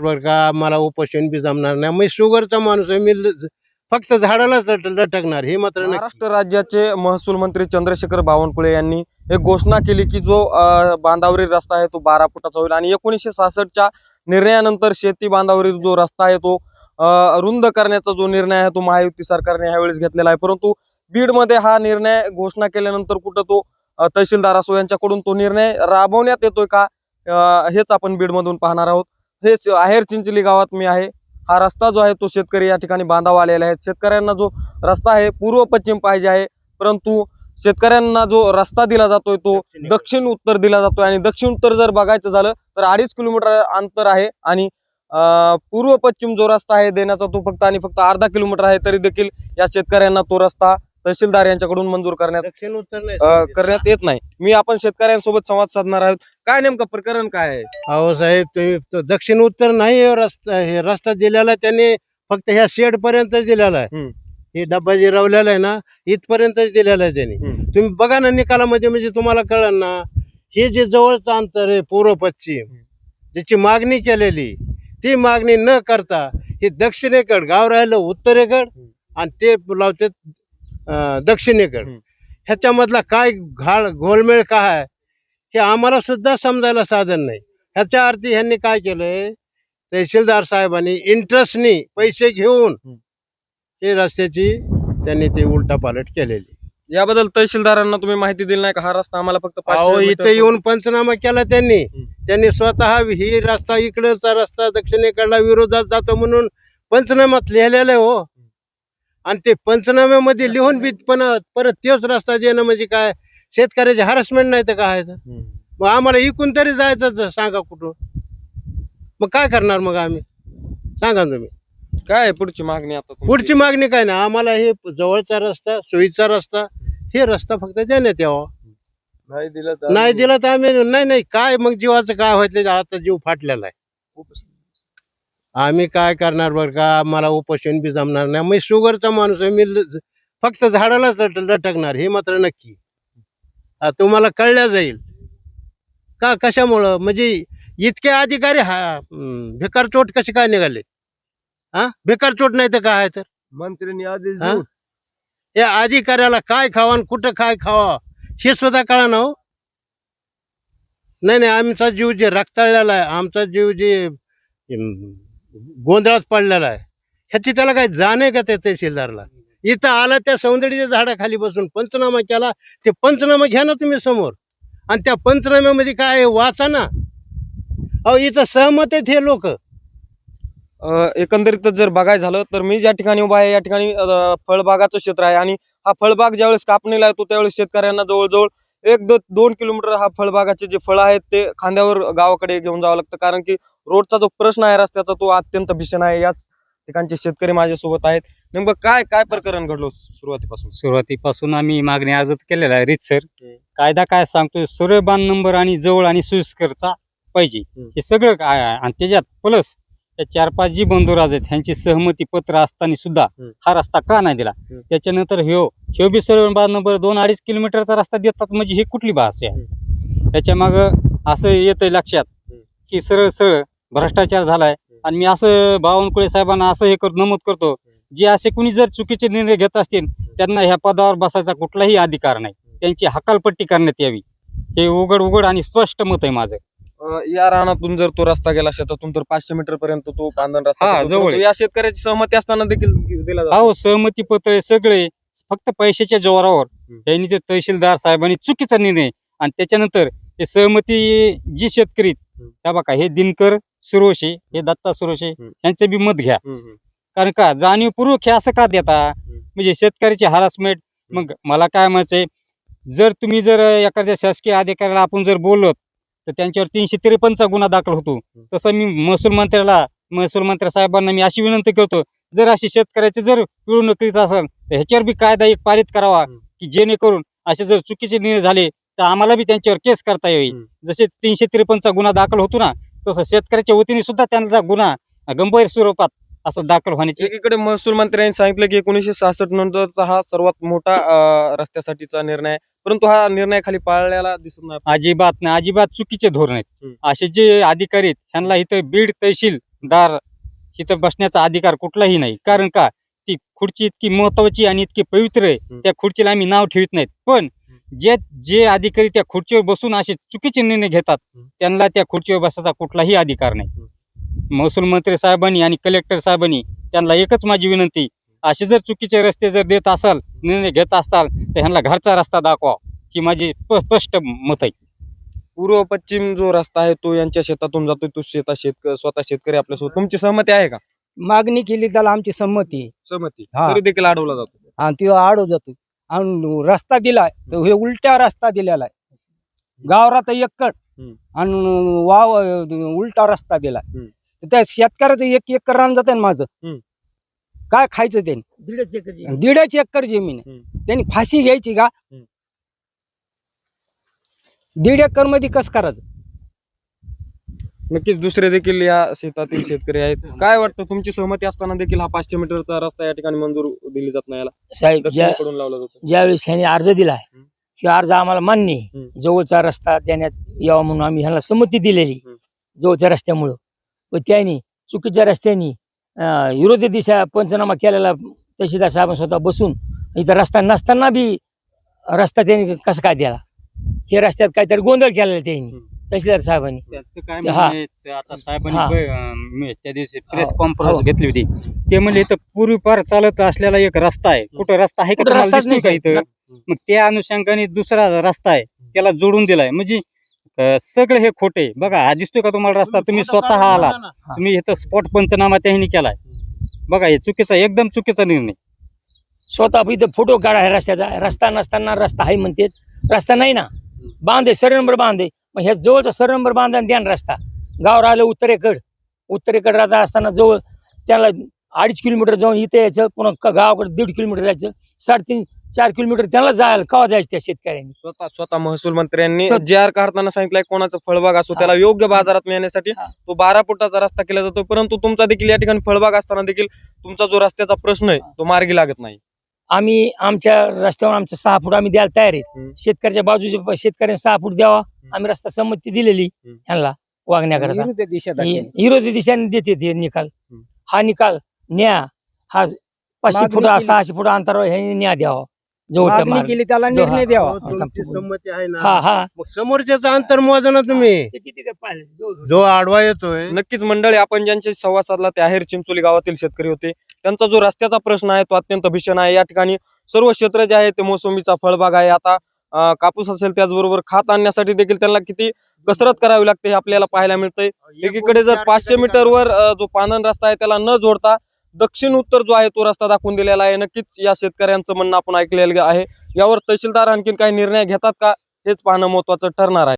बरं का? मला उपोषण बी जमणार नाही. मी शुगरचा माणूस आहे. मी ल- फक्त झाडालाच लट- लटकणार. हे मात्र नक्की. महाराष्ट्र राज्याचे महसूल मंत्री चंद्रशेखर बावनकुळे यांनी एक घोषणा केली की जो अ, बांधावरील रस्ता आहे तो बारा फुटाचा होईल. आणि एकोणीसशे सहासष्टच्या निर्णयानंतर शेती बांधावरील जो रस्ता आहे तो अ, रुंद करण्याचा जो निर्णय आहे तो महायुती सरकारने ह्यावेळेस घेतलेला आहे. परंतु बीडमध्ये हा निर्णय घोषणा केल्यानंतर कुठं तो अ, तहसीलदार असो यांच्याकडून तो निर्णय राबवण्यात येतोय का? अ, हेच आपण बीडमधून पाहणार आहोत. हेच आहेर चिंचली गावात मी आहे. हा रस्ता जो आहे तो शेतकरी या ठिकाणी बांधावा आलेला आहे. शेतकऱ्यांना जो रस्ता आहे पूर्व पश्चिम पाहिजे आहे. परंतु शेतकऱ्यांना जो रस्ता दिला जातोय तो दक्षिण उत्तर. दिला जातोय आणि दक्षिण उत्तर जर बघायचं झालं तर अडीच किलोमीटर अंतर आहे आणि पूर्व पश्चिम जो रस्ता आहे देण्याचा तो फक्त आणि फक्त अर्धा किलोमीटर आहे तरी देखील या शेतकऱ्यांना तो रस्ता तहसीलदार यांच्याकडून मंजूर करण्यात दक्षिण उत्तर नाही. अं, करण्यात येत नाही. मी आपण शेतकऱ्यांसोबत संवाद साधणार आहोत. काय नेमकं प्रकरण काय आहे? अहो साहेब तुम्ही तो दक्षिण उत्तर नाही हे रस्ता हे रस्ता दिलेला त्यांनी फक्त ह्या शेड पर्यंत दिलेला आहे. हम्म. हे डब्बा जे रवलेला आहे ना इथपर्यंतच दिलेला आहे त्यांनी. हम्म. तुम्ही बघा ना निकालामध्ये म्हणजे तुम्हाला कळलं ना हे जे जवळचं अंतर आहे पूर्व पश्चिम ज्याची मागणी केलेली ती मागणी न करता हे दक्षिणेकड गाव राहिलं उत्तरेकड आणि ते लावते दक्षिणेकड. ह्याच्यामधला काय घाळ घोलमेळ काय आहे हे आम्हाला सुद्धा समजायला साधन नाही. ह्याच्या अर्थी ह्यांनी काय केलंय तहसीलदार साहेबांनी इंटरेस्टनी पैसे घेऊन. हे रस्त्याची त्यांनी ते उलटापालट केलेली. याबद्दल तहसीलदारांना तुम्ही माहिती दिली नाही का? हा रस्ता आम्हाला फक्त अहो पाचशे इथे मीटर- येऊन पंचनामा केला त्यांनी. त्यांनी स्वतः ही रस्ता इकडचा रस्ता दक्षिणेकडला विरोधात जातो म्हणून पंचनामात लिहिलेलं आहे हो. आणि ते पंचनाम्यामध्ये लिहून बी पण परत तेच रस्ता देणं म्हणजे काय? शेतकऱ्याचे हॅरसमेंट नाही तर काय? तर. मग आम्हाला इकून तरी जायचं तर सांगा कुठं मग काय करणार मग आम्ही? सांगा तुम्ही. काय आहे पुढची मागणी आता तुमची? पुढची मागणी काय ना आम्हाला हे जवळचा रस्ता सोयीचा रस्ता हे रस्ता फक्त देण्यात यावा. नाही दिलं नाही दिला तर आम्ही नाही नाही काय मग जीवाचं काय व्हायचं आता जीव फाटलेला आहे. आम्ही काय करणार बरं का? मला उपोषण बी जमणार नाही. मी शुगरचा माणूस आहे. मी ल- फक्त झाडालाच लट- लटकणार. हे मात्र नक्की. आ, तुम्हाला कळल्या जाईल. का? कशामुळं? म्हणजे इतके अधिकारी हा हम्म, भिकार चोट कसे काय निघाले? हा भिकार चोट नाही तर काय आहे तर? मंत्र्यांनी आदेश हा? या अधिकाऱ्याला काय खावा आणि कुठं काय खावा हे सुद्धा कळा ना हो. नाही नाही आमचा जीव जे रक्ताळलेला आहे आमचा जीव जे अं, गोंधळात पडलेला आहे. ह्याची त्याला काय जाण आहे का त्या तहसीलदारला? इथं आला त्या सौंदर्याच्या झाडाखाली बसून पंचनामा केला ते पंचनामा घ्या ना तुम्ही समोर. आणि त्या पंचनाम्यामध्ये काय आहे? वाचा ना. अहो इथं सहमत आहेत हे लोक. अ, एकंदरीतच जर बघायचं झालं तर मी ज्या ठिकाणी उभा आहे या ठिकाणी अ, फळबागाचं क्षेत्र आहे. आणि हा फळबाग ज्यावेळेस कापणीला येतो त्यावेळेस शेतकऱ्यांना जवळजवळ एक दो दोन किलोमीटर हा फळबागाचे जे फळं आहेत ते खांद्यावर गावाकडे घेऊन जावं लागतं. कारण की रोडचा जो प्रश्न आहे रस्त्याचा तो अत्यंत भीषण आहे. याच ठिकाणचे शेतकरी माझ्यासोबत आहेत. नेमकं काय काय प्रकरण घडलं सुरुवातीपासून? सुरुवातीपासून आम्ही मागणी अर्ज केलेला आहे रीतसर. हम्म. कायदा काय सांगतोय? सूर्यबान नंबर आणि जवळ आणि सोयीस्करचा पाहिजे. हे सगळं काय आहे? आणि त्याच्यात प्लस या चार पाच जी बंधुराज आहेत ह्यांची सहमती पत्र असताना सुद्धा हम्म. हा रस्ता का नाही दिला? हम्म. त्याच्यानंतर ह्यो ह्यो बी सूर्यबान नंबर दोन अडीच किलोमीटरचा रस्ता देतात म्हणजे ही कुठली भाषा आहे? त्याच्या माग असं येतंय लक्षात हम्म. की सरळ सरळ भ्रष्टाचार झालाय आणि मी असं बावनकुळे साहेबांना असं हे कर नमूद करतो जे असे कुणी जर चुकीचे निर्णय घेत असतील त्यांना ह्या पदावर बसायचा कुठलाही अधिकार नाही. त्यांची हकालपट्टी करण्यात यावी. हे उघड उघड आणि स्पष्ट मत आहे माझं. या रानातून जर तो रस्ता गेला शेतातून तर पाचशे मीटर पर्यंत तो बांधण रस्ता हा. जवळ परंतु आहे. या शेतकऱ्याची सहमती असताना देखील दिला जातो. हो सहमती पत्र सगळे फक्त पैशाच्या जोरावर हम्म. यांनी ते तहसीलदार साहेबांनी चुकीचा निर्णय आणि त्याच्यानंतर हे सहमती जी शेतकरी हम्म. त्या बघा हे दिनकर सुरोशे हे दत्ता सुरोशे हम्म. यांचं बी मत घ्या हम्म, हम्म. कारण का जाणीवपूर्वक हे असं का देता म्हणजे शेतकऱ्याची हरासमेंट मग मला काय म्हणायचंय जर तुम्ही जर एखाद्या शासकीय अधिकाऱ्याला आपण जर बोललो तर त्यांच्यावर तीनशे त्रेपन्नचा गुन्हा दाखल होतो तसं मी महसूल मंत्र्याला महसूल मंत्री साहेबांना मी अशी विनंती करतो जर अशी शेतकऱ्याची जर पिळवणूक करीत असेल तर ह्याच्यावर बी कायदा एक पारित करावा. की जेणेकरून असे जर चुकीचे निर्णय झाले तर आम्हाला बी त्यांच्यावर केस करता हम्म. जसे तीनशे त्रेपन्नचा गुन्हा दाखल होतो ना तसं शेतकऱ्याच्या वतीने सुद्धा त्यांचा गुन्हा गंभीर स्वरूपात असं दाखल होण्याची एकीकडे महसूल मंत्र्यांनी सांगितलं की एकोणीसशे सहासष्ट नंतरचा हा सर्वात मोठा अ, रस्त्यासाठीचा निर्णय आहे. परंतु हा निर्णय खाली पाळलेला दिसत नाही. अजिबात नाही. अजिबात चुकीचे धोरण आहेत. हम्म. असे जे अधिकारी आहेत ह्यांना इथं बीड तहसील दार इथं बसण्याचा अधिकार कुठलाही नाही. कारण का? ती खुर्ची इतकी महत्वाची आणि इतकी पवित्र आहे. हम्म. त्या खुर्चीला आम्ही नाव ठेवत नाहीत. पण जे जे अधिकारी त्या खुर्चीवर बसून असे चुकीचे निर्णय घेतात हम्म. त्यांना त्या खुर्चीवर बसायचा कुठलाही अधिकार नाही. महसूल मंत्री साहेबांनी आणि कलेक्टर साहेबांनी त्यांना एकच माझी विनंती असे जर चुकीचे रस्ते जर देत असाल निर्णय घेत असाल तर ह्यांना घरचा रस्ता दाखवा ही माझी स्पष्ट मत आहे. पूर्व पश्चिम जो रस्ता आहे तो यांच्या शेतातून जातो तो शेता शेतक स्वतः शेतकरी आपल्यासोबत. तुमची सहमती आहे का? मागणी केली त्याला आमची संमती सहमती. हा. तरी देखील अडवला जातो. आणि तो आडो जातो. आणि रस्ता दिलाय तर हे उलट्या रस्ता दिलेला आहे. गावरात एककड हम्म. आणि वाव उलटा रस्ता दिलाय हम्म. तर त्या शेतकऱ्याचं एक एकर रान जाते ना माझं. काय खायचं त्यांनी दीडच एकर जमीन आहे हम्म. त्यांनी फाशी घ्यायची का हम्म. दीड एकरमध्ये कस करायचं नक्कीच दुसरे देखील या शेतातील शेतकरी आहेत काय वाटतं तुमची सहमती असताना देखील हा पाचशे मीटरचा रस्ता या ठिकाणी मंजूर दिली जात नाही याला साहेब ज्या दक्षिणेकडून लावला जातो ज्यावेळेस ह्याने अर्ज दिलाय हम्म. की अर्ज आम्हाला मान्य आहे. हम्म. जवळचा रस्ता देण्यात यावा म्हणून आम्ही ह्याला संमती दिलेली हम्म. जवळच्या रस्त्यामुळं पण त्यांनी चुकीच्या रस्त्याने विरोधी दिशा पंचनामा केलेला तहसीलदार साहेब स्वतः बसून इथं रस्ता नसताना बी रस्ता त्यांनी कसं काय द्याला हे रस्त्यात काहीतरी गोंधळ केलेला त्यांनी. तहसीलदार साहेबांनी. त्या दिवशी प्रेस कॉन्फरन्स हो. घेतली होती. ते म्हणले इथं पूर्वीपार चालत असलेला एक रस्ता आहे. कुठं रस्ता आहे का इथं? मग त्या अनुषंगाने दुसरा रस्ता आहे. त्याला जोडून दिलाय. म्हणजे सगळं हे खोटे बघा हा दिसतोय का तुम्हाला रस्ता? तुम्ही स्वतः आलात. तुम्ही इथं स्पॉट पंचनामा त्यांनी केलाय. बघा हे चुकीचा एकदम चुकीचा निर्णय. स्वतः इथं फोटो काढा ह्या रस्त्याचा. रस्ता नसताना रस्ता आहे म्हणते रस्ता नाही ना. बांध आहे सर नंबर बांध. आहे मग ह्या जवळचा सर नंबर बांधा आणि द्या ना रस्ता. गाव राहिलं उत्तरेकड. उत्तरेकड राहता असताना जवळ त्याला अडीच किलोमीटर जाऊन इथे यायचं. पुन्हा गावाकडे दीड किलोमीटर जायचं. साडेतीन चार किलोमीटर त्याला जायला कवा जायचं त्या शेतकऱ्यांनी? स्वतः स्वतः महसूल मंत्र्यांनी स्वतः- जे आर काढताना सांगितलंय कोणाचा फळबाग असो त्याला योग्य बाजारात मिळण्यासाठी हा. तो बारा फुटाचा रस्ता केला जातो. परंतु तुमचा देखील या ठिकाणी फळबाग असताना देखील तुमचा जो रस्त्याचा प्रश्न आहे तो मार्गी लागत नाही. आम्ही आमच्या रस्त्यावर आमचं सहा फूट आम्ही द्यायला तयार आहेत. हम्म. शेतकऱ्याच्या बाजूचे प- शेतकऱ्यांनी सहा फूट द्यावा. आम्ही रस्ता संमती दिलेली हम्म. ह्यांना वागण्याकरता विरुद्ध दिशा हि- दाखवली. विरोधी दिशेने देते ते निकाल. हम्म. हा निकाल न्या. हा पाचशे फूट. सहाशे फूट अंतरावर ह्यांनी न्या द्यावा. जवळचा मागणी मार्ग केली त्याला जो हा- निर्णय द्यावा. तुमची संमती आहे हा ना. हा मग समोरच्याचं अंतर मोजा ना तुम्ही. जो आडवा येतोय. नक्कीच मंडळी आपण ज्यांचे संवाद साधला ते आहेर चिंचोली गावातील शेतकरी होते त्यांचा जो रस्त्याचा प्रश्न आहे तो अत्यंत भीषण आहे. या ठिकाणी सर्व क्षेत्र जे आहे ते मोसंबीचा फळबाग आहे. आता अं, कापूस असेल त्याचबरोबर खात आणण्यासाठी देखील त्यांना किती कसरत करावी लागते हे आपल्याला पाहायला मिळतंय. एकीकडे जर पाचशे मीटरवर अं, जो पांदन रस्ता आहे त्याला न जोडता दक्षिण उत्तर जो आहे तो रस्ता दाखवून दिलेला आहे. नक्कीच या शेतकऱ्यांचं म्हणणं आपण ऐकलेलं आहे. यावर तहसीलदार आणखीन काही निर्णय घेतात का? हेच पाहणं महत्वाचं ठरणार आहे.